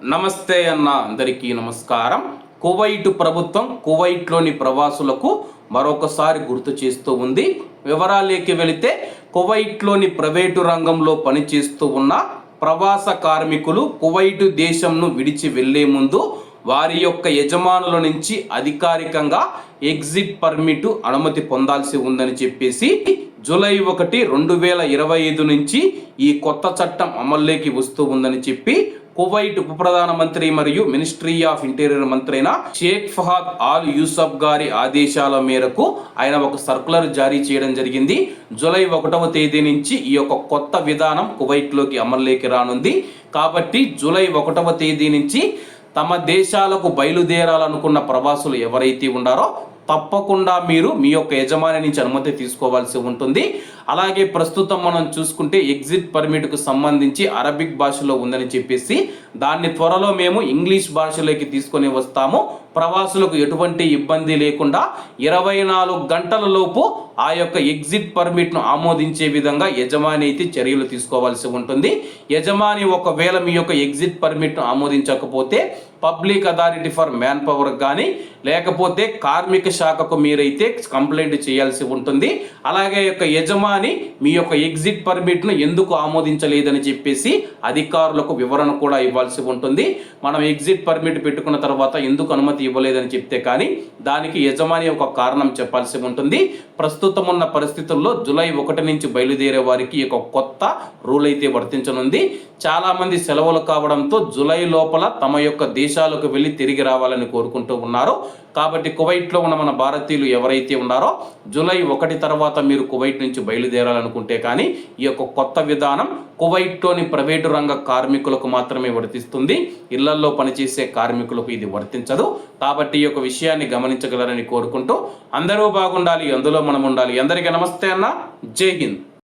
నమస్తే అన్న అందరికీ నమస్కారం. కువైట్ ప్రభుత్వం కువైట్లోని ప్రవాసులకు మరొకసారి గుర్తు చేస్తూ ఉంది. వివరాలేకి వెళితే కువైట్లోని ప్రైవేటు రంగంలో పనిచేస్తూ ఉన్న ప్రవాస కార్మికులు కువైట్ దేశంను విడిచి వెళ్ళే ముందు వారి యొక్క యజమానుల నుంచి అధికారికంగా ఎగ్జిట్ పర్మిట్ అనుమతి పొందాల్సి ఉందని చెప్పేసి జూలై ఒకటి రెండు వేల ఇరవై ఐదు నుంచి ఈ కొత్త చట్టం అమల్లోకి వస్తూ ఉందని చెప్పి కువైట్ ఉప ప్రధానమంత్రి మరియు మినిస్ట్రీ ఆఫ్ ఇంటీరియర్ మంత్రి అయిన షేక్ ఫహాద్ ఆల్ యూసఫ్ గారి ఆదేశాల మేరకు ఆయన ఒక సర్కులర్ జారీ చేయడం జరిగింది. జూలై ఒకటవ తేదీ నుంచి ఈ యొక్క కొత్త విధానం కువైట్లోకి అమల్లోకి రానుంది. కాబట్టి జూలై ఒకటవ తేదీ నుంచి తమ దేశాలకు బయలుదేరాలనుకున్న ప్రవాసులు ఎవరైతే ఉన్నారో తప్పకుండా మీరు మీ యొక్క యజమాని నుంచి అనుమతి తీసుకోవాల్సి ఉంటుంది. అలాగే ప్రస్తుతం మనం చూసుకుంటే ఎగ్జిట్ పర్మిట్కు సంబంధించి అరబిక్ భాషలో ఉందని చెప్పేసి దాన్ని త్వరలో మేము ఇంగ్లీష్ భాషలోకి తీసుకొని వస్తాము. ప్రవాసులకు ఎటువంటి ఇబ్బంది లేకుండా ఇరవై నాలుగు గంటల లోపు ఆ యొక్క ఎగ్జిట్ పర్మిట్ను ఆమోదించే విధంగా యజమాని అయితే చర్యలు తీసుకోవాల్సి ఉంటుంది. యజమాని ఒకవేళ మీ యొక్క ఎగ్జిట్ పర్మిట్ను ఆమోదించకపోతే public authority for manpower కానీ లేకపోతే కార్మిక శాఖకు మీరైతే కంప్లైంట్ చేయాల్సి ఉంటుంది. అలాగే యొక్క యజమాని మీ యొక్క ఎగ్జిట్ పర్మిట్ను ఎందుకు ఆమోదించలేదని చెప్పేసి అధికారులకు వివరణ కూడా ఇవ్వాల్సి ఉంటుంది. మనం ఎగ్జిట్ పర్మిట్ పెట్టుకున్న తర్వాత ఎందుకు అనుమతి ఇవ్వలేదని చెప్తే కానీ దానికి యజమాని ఒక కారణం చెప్పాల్సి ఉంటుంది. ప్రస్తుతం ఉన్న పరిస్థితుల్లో జూలై ఒకటి నుంచి బయలుదేరే వారికి ఒక కొత్త రూల్ అయితే వర్తించనుంది. చాలామంది సెలవులు కావడంతో జూలై లోపల తమ యొక్క దేశాలకు వెళ్ళి తిరిగి రావాలని కోరుకుంటూ ఉన్నారు. కాబట్టి కువైట్లో ఉన్న మన భారతీయులు ఎవరైతే ఉన్నారో జూలై ఒకటి తర్వాత మీరు కువైట్ నుంచి బయలుదేరాలనుకుంటే కానీ ఈ యొక్క కొత్త విధానం కువైట్లోని ప్రైవేటు రంగ కార్మికులకు మాత్రమే వర్తిస్తుంది. ఇళ్ళల్లో పనిచేసే కార్మికులకు ఇది వర్తించదు. కాబట్టి ఈ యొక్క విషయాన్ని గమనించగలరని కోరుకుంటూ అందరూ బాగుండాలి అందులో మనం ఉండాలి. అందరికీ నమస్తే అన్న. జై హింద్.